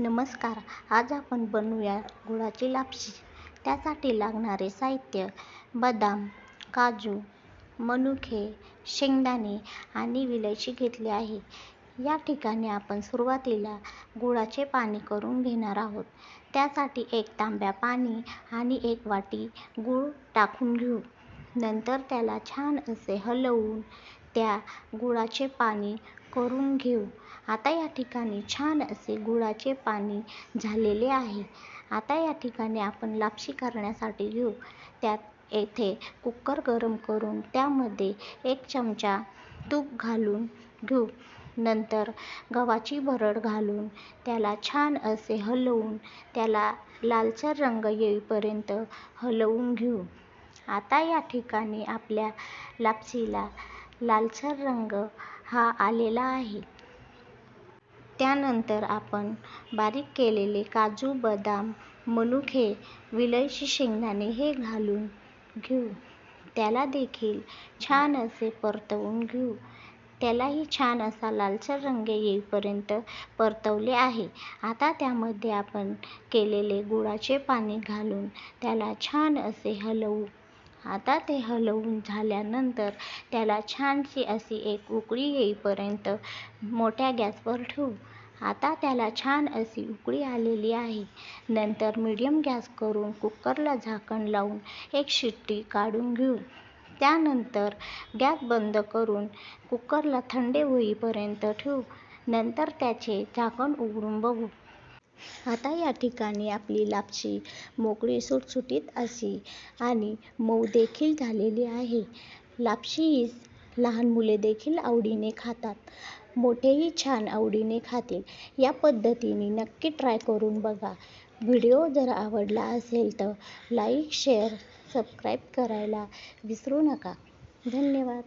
नमस्कार आज आपण बनवूया गुळाची लापशी. त्यासाठी लागणारे साहित्य बदाम काजू मनुके शेंगदाणे आणि विलायची घेतली आहे. या ठिकाणी आपण सुरुवातीला गुळाचे पाणी करून घेणार आहोत. त्यासाठी एक तांब्या पाणी आणि एक वाटी गूळ टाकून घेऊ. नंतर त्याला छान असे हलवून त्या गुळाचे पाणी करून घेऊ. आता या ठिकाणी छान असे गुळाचे पाणी झालेले आहे. आता या ठिकाणी आपण लापशी करण्यासाठी घेऊ. त्यात येथे कुकर गरम करून त्यामध्ये एक चमचा तूप घालून घेऊ. नंतर गव्हाची भरड घालून त्याला छान असे हलवून त्याला लालसर रंग येईपर्यंत हलवून घेऊ. आता या ठिकाणी आपल्या लापशीला लालसर रंग हा आलेला आहे. त्यानंतर आपण बारीक केलेले काजू बदाम मनुके विलायची शेंगदाणे हे घालून घेऊ. त्याला देखील छान असे परतवून घेऊ. त्यालाही छान असा लालसर रंग येईपर्यंत परतवले आहे. आता त्यामध्ये आपण केलेले गुळाचे पाणी घालून त्याला छान असे हलवू. आता ते हलवून झाल्यानंतर त्याला छानशी अशी एक उकळी येईपर्यंत मोठ्या गॅसवर ठेवू. आता त्याला छान अशी उकळी आलेली आहे. नंतर मिडियम गॅस करून कुकरला झाकण लावून एक शिट्टी काढून घेऊ. त्यानंतर गॅस बंद करून कुकरला थंड होईपर्यंत ठेवू. नंतर त्याचे झाकण उघडून बघू. आता या ठिकाणी आपली लापशी मोकळी सुटसुटीत अशी आणि मऊ देखील झालेली आहे. लापशी ही लहान मुले देखील आवडीने खातात. मोठेही छान आवडीने खातील. या पद्धतीने नक्की ट्राय करून बघा. व्हिडिओ जर आवडला असेल तर लाईक शेअर सबस्क्राईब करायला विसरू नका. धन्यवाद.